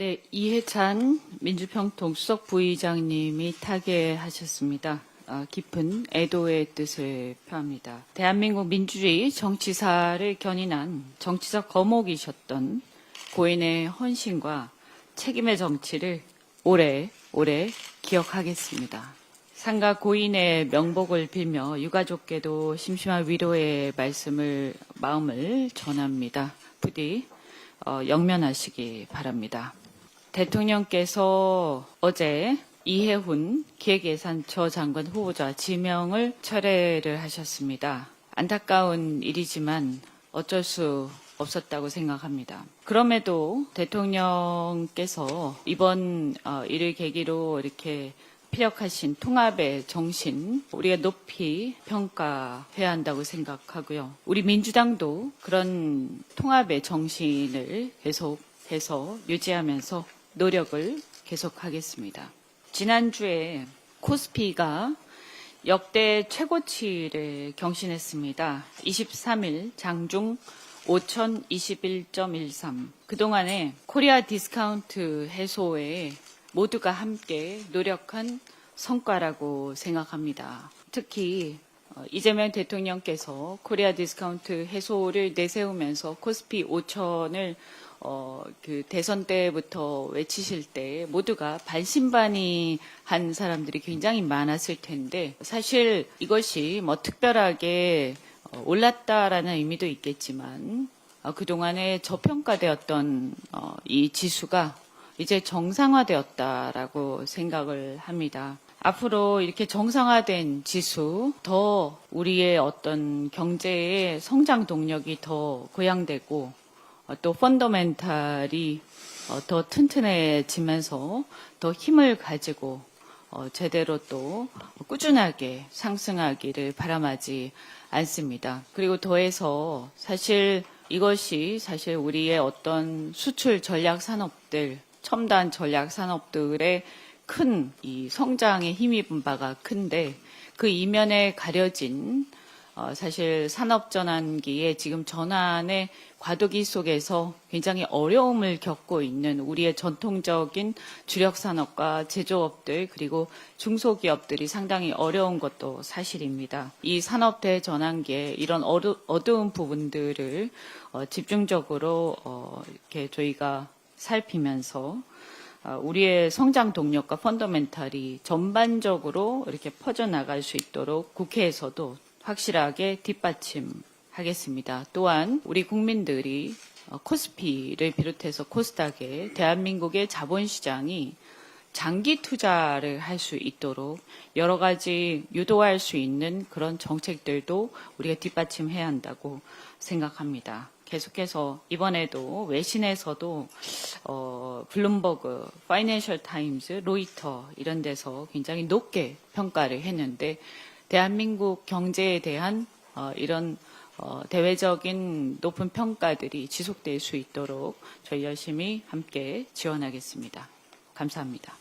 네, 이해찬 민주평통 수석 부의장님이 타계하셨습니다. 아, 깊은 애도의 뜻을 표합니다. 대한민국 민주주의 정치사를 견인한 정치적 거목이셨던 고인의 헌신과 책임의 정치를 오래 오래 기억하겠습니다. 상가 고인의 명복을 빌며 유가족께도 심심한 위로의 말씀을 마음을 전합니다. 부디 어, 영면하시기 바랍니다. 대통령께서 어제 이해훈 기획예산처 장관 후보자 지명을 철회를 하셨습니다. 안타까운 일이지만 어쩔 수 없었다고 생각합니다. 그럼에도 대통령께서 이번 어, 일을 계기로 이렇게 피력하신 통합의 정신 우리가 높이 평가해야 한다고 생각하고요. 우리 민주당도 그런 통합의 정신을 계속해서 유지하면서 노력을 계속하겠습니다. 지난주에 코스피가 역대 최고치를 경신했습니다. 23일 장중 5021.13. 그동안에 코리아 디스카운트 해소에 모두가 함께 노력한 성과라고 생각합니다. 특히 어, 이재명 대통령께서 코리아 디스카운트 해소를 내세우면서 코스피 5천을 어, 그 대선 때부터 외치실 때 모두가 반신반의 한 사람들이 굉장히 많았을 텐데 사실 이것이 뭐 특별하게 어, 올랐다라는 의미도 있겠지만 어, 그동안에 저평가되었던 어, 이 지수가 이제 정상화되었다라고 생각을 합니다. 앞으로 이렇게 정상화된 지수, 더 우리의 어떤 경제의 성장 동력이 더 고양되고 어, 또 펀더멘탈이 어, 더 튼튼해지면서 더 힘을 가지고 어, 제대로 또 꾸준하게 상승하기를 바람하지 않습니다. 그리고 더해서 사실 이것이 사실 우리의 어떤 수출 전략 산업들, 첨단 전략 산업들의 큰 이 성장에 힘입은 바가 큰데 그 이면에 가려진 어, 사실 산업 전환기에 지금 전환의 과도기 속에서 굉장히 어려움을 겪고 있는 우리의 전통적인 주력 산업과 제조업들 그리고 중소기업들이 상당히 어려운 것도 사실입니다. 이 산업 대전환기에 이런 어두, 어두운 부분들을 어, 집중적으로 어, 이렇게 저희가 살피면서 어, 우리의 성장 동력과 펀더멘탈이 전반적으로 이렇게 퍼져나갈 수 있도록 국회에서도 확실하게 뒷받침하겠습니다. 또한 우리 국민들이 어, 코스피를 비롯해서 코스닥에 대한민국의 자본시장이 장기 투자를 할 수 있도록 여러 가지 유도할 수 있는 그런 정책들도 우리가 뒷받침해야 한다고 생각합니다. 계속해서 이번에도 외신에서도 어, 블룸버그, 파이낸셜 타임즈, 로이터 이런 데서 굉장히 높게 평가를 했는데 대한민국 경제에 대한 어, 이런 어, 대외적인 높은 평가들이 지속될 수 있도록 저희 열심히 함께 지원하겠습니다. 감사합니다.